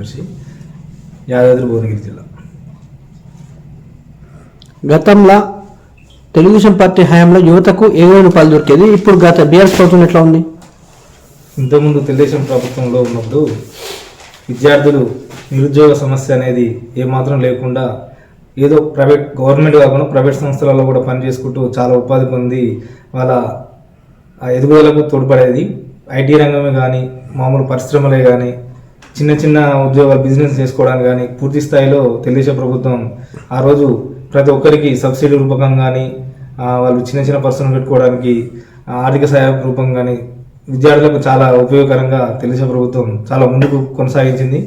కార్యదర్శి యాదాద్రి భువనగిరి జిల్లా. గతంలో తెలుగుదేశం పార్టీ హయాంలో యువతకు ఏ విధమైన పాలు దొరికేది? ఇప్పుడు గత బీఆర్ఎస్ ప్రభుత్వం ఎట్లా ఉంది? ఇంతకుముందు తెలుగుదేశం ప్రభుత్వంలో ఉన్నప్పుడు విద్యార్థులు నిరుద్యోగ సమస్య అనేది ఏమాత్రం లేకుండా ఏదో ప్రైవేట్ గవర్నమెంట్ కాకుండా ప్రైవేట్ సంస్థలలో కూడా పనిచేసుకుంటూ చాలా ఉపాధి పొంది వాళ్ళ ఎదుగుదలకు తోడ్పడేది. ఐటీ రంగమే కానీ మామూలు పరిశ్రమలే కానీ చిన్న చిన్న ఉద్యోగాలు బిజినెస్ చేసుకోవడానికి కానీ పూర్తి స్థాయిలో తెలుగుదేశం ప్రభుత్వం ఆ రోజు ప్రతి ఒక్కరికి సబ్సిడీ రూపకం కానీ వాళ్ళు చిన్న చిన్న పర్సన్ పెట్టుకోవడానికి ఆర్థిక సహాయ రూపం కానీ విద్యార్థులకు చాలా ఉపయోగకరంగా తెలుగుదేశం ప్రభుత్వం చాలా ముందుకు కొనసాగించింది.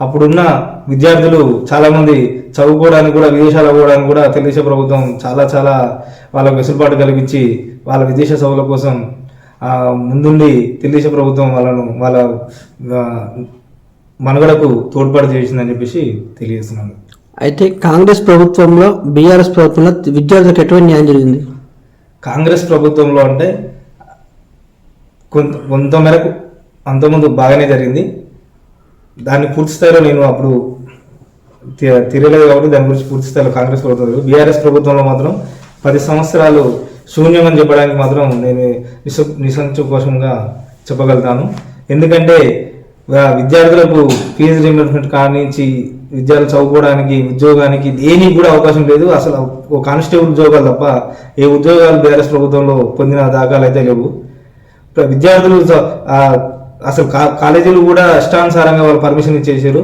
అప్పుడున్న విద్యార్థులు చాలామంది చదువుకోవడానికి కూడా విదేశాలు పోవడానికి కూడా తెలుగుదేశం ప్రభుత్వం చాలా చాలా వాళ్ళకు వెసులుబాటు కలిగించి వాళ్ళ విదేశ సభల కోసం ముందుండి తెలుగుదేశం ప్రభుత్వం వాళ్ళను వాళ్ళ మనుగడకు తోడ్పాటు చేసిందని చెప్పేసి తెలియజేస్తున్నాను. అయితే కాంగ్రెస్ ప్రభుత్వంలో బీఆర్ఎస్ ప్రభుత్వంలో విద్యార్థులకు ఎటువంటి న్యాయం జరిగింది? కాంగ్రెస్ ప్రభుత్వంలో అంటే కొంత కొంత మేరకు అంతకుముందు బాగానే జరిగింది. దాన్ని పూర్తి స్థాయిలో నేను అప్పుడు తి- తిరగలేదు కాబట్టి దాని గురించి పూర్తి స్థాయిలో కాంగ్రెస్ ప్రభుత్వం బీఆర్ఎస్ ప్రభుత్వంలో మాత్రం పది సంవత్సరాలు శూన్యమని చెప్పడానికి మాత్రం నేను నిస నిసంకోశంగా చెప్పగలుగుతాను. ఎందుకంటే విద్యార్థులకు ఫీజు రీంబర్స్మెంట్ కానించి విద్యార్థులు చదువుకోవడానికి ఉద్యోగానికి దేనికి కూడా అవకాశం లేదు. అసలు ఒక కానిస్టేబుల్ ఉద్యోగాలు తప్ప ఏ ఉద్యోగాలు బీఆర్ఎస్ ప్రభుత్వంలో పొందిన దాఖలు అయితే లేవు. విద్యార్థులు చ- అసలు కా- కాలేజీలు కూడా ఇష్టానుసారంగా వాళ్ళు పర్మిషన్ ఇచ్చేసారు.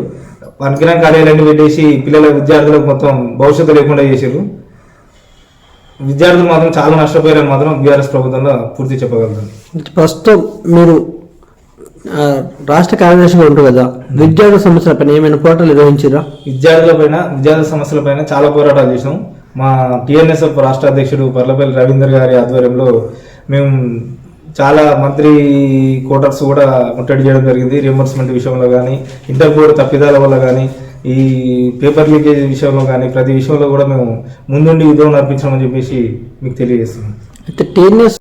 పనికిరాని కార్యాలయాన్ని పెట్టేసి పిల్లల విద్యార్థులకు మొత్తం భవిష్యత్తు లేకుండా చేశారు విద్యార్థులు మాత్రం చాలా నష్టపోయారని మాత్రం బీఆర్ఎస్ ప్రభుత్వంలో పూర్తి చెప్పగలుగుతాను ప్రస్తుతం మీరు రాష్ట్ర కార్యదర్శిగా ఉంటారు కదా విద్యార్థుల సమస్యల పైన ఏమైనా పోరాటాలు నిర్వహించారా? విద్యార్థుల పైన విద్యార్థుల సమస్యల పైన చాలా పోరాటాలు చేసాం మా టిఎన్ఎస్ఎఫ్ రాష్ట్ర అధ్యక్షుడు పర్లపల్లి రవీందర్ గారి ఆధ్వర్యంలో మేము చాలా మంత్రి కోటర్స్ కూడా ముట్టడి చేయడం జరిగింది. రియంబర్స్మెంట్ విషయంలో కానీ ఇంటర్ బోర్డు తప్పిదాల వల్ల కానీ ఈ పేపర్ లీకేజ్ విషయంలో కానీ ప్రతి విషయంలో కూడా మేము ముందుండి ఉద్యోగం నడిపించామని చెప్పేసి మీకు తెలియజేస్తున్నాం. అయితే టీఎన్ఎస్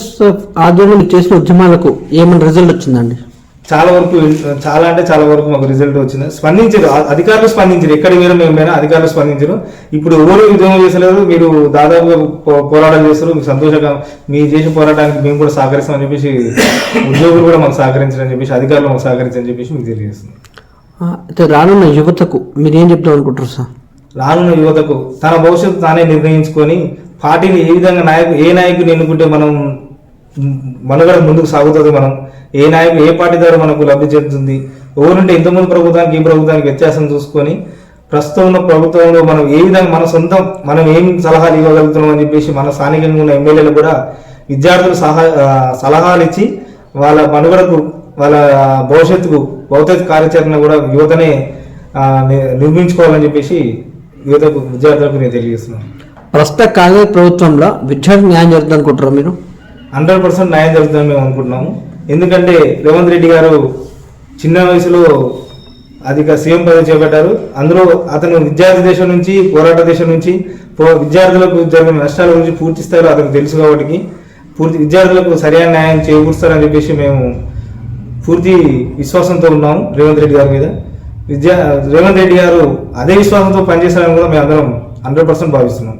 ఆధ్వర్యంలో చేసిన ఉద్యమాలకు ఏమైనా రిజల్ట్ వచ్చిందండి చాలా వరకు చాలా అంటే చాలా వరకు మాకు రిజల్ట్ వచ్చింది. స్పందించారు. అధికారులు స్పందించారు. ఎక్కడ మీరు మేము పోయినా అధికారులు స్పందించారు. ఇప్పుడు ఎవరు ఉద్యోగం చేసలేరు మీరు దాదాపుగా పో- పోరాటాలు చేస్తారు మీకు సంతోషంగా మీ చేసే పోరాటానికి మేము కూడా సహకరిస్తామని చెప్పేసి ఉద్యోగులు కూడా మాకు సహకరించారని చెప్పేసి అధికారులు మాకు సహకరించారని చెప్పేసి మీకు తెలియజేస్తుంది అయితే రానున్న యువతకు మీరు ఏం చెప్తాం అనుకుంటారు సార్? రానున్న యువతకు తన భవిష్యత్తు తానే నిర్ణయించుకొని పార్టీని ఏ విధంగా నాయకు ఏ నాయకుని ఎన్నుకుంటే మనం మనుగడ ముందుకు సాగుతుంది మనం. ఏ నాయకు ఏ పార్టీ ద్వారా మనకు లబ్ధి చెందుతుంది? ఎవరుంటే ఇంతకుముందు ప్రభుత్వానికి ఈ ప్రభుత్వానికి వ్యత్యాసం చూసుకొని ప్రస్తుతం ఉన్న ప్రభుత్వంలో మనం ఏ విధంగా మన సొంతం మనం ఏం సలహాలు ఇవ్వగలుగుతున్నాం అని చెప్పేసి మన స్థానికంగా ఉన్న ఎమ్మెల్యేలు కూడా విద్యార్థులు సహా సలహాలు ఇచ్చి వాళ్ళ మనుగడకు వాళ్ళ భవిష్యత్తుకు భౌతిక కార్యాచరణ కూడా యువతనే నిర్మించుకోవాలని చెప్పేసి యువతకు విద్యార్థులకు నేను తెలియజేస్తున్నాను. ప్రస్తుత కాంగ్రెస్ ప్రభుత్వంలో విద్యార్థి న్యాయం జరుగుతుంది అనుకుంటారా మీరు? హండ్రెడ్ పర్సెంట్ న్యాయం జరుగుతుందని మేము అనుకుంటున్నాము. ఎందుకంటే రేవంత్ రెడ్డి గారు చిన్న వయసులో అధిక సీఎం పదవి చేపట్టారు. అందులో అతను విద్యార్థి దేశం నుంచి పోరాట దేశం నుంచి పో- విద్యార్థులకు జరిగిన నష్టాల గురించి పూర్తి స్థాయిలో అతనికి తెలుసు కాబట్టి పూర్తి విద్యార్థులకు సరైన న్యాయం చేకూరుస్తారని చెప్పేసి మేము పూర్తి విశ్వాసంతో ఉన్నాము రేవంత్ రెడ్డి గారి మీద. విద్యా రేవంత్ రెడ్డి గారు అదే విశ్వాసంతో పనిచేస్తారని కూడా మేము అందరం హండ్రెడ్ పర్సెంట్ భావిస్తున్నాం.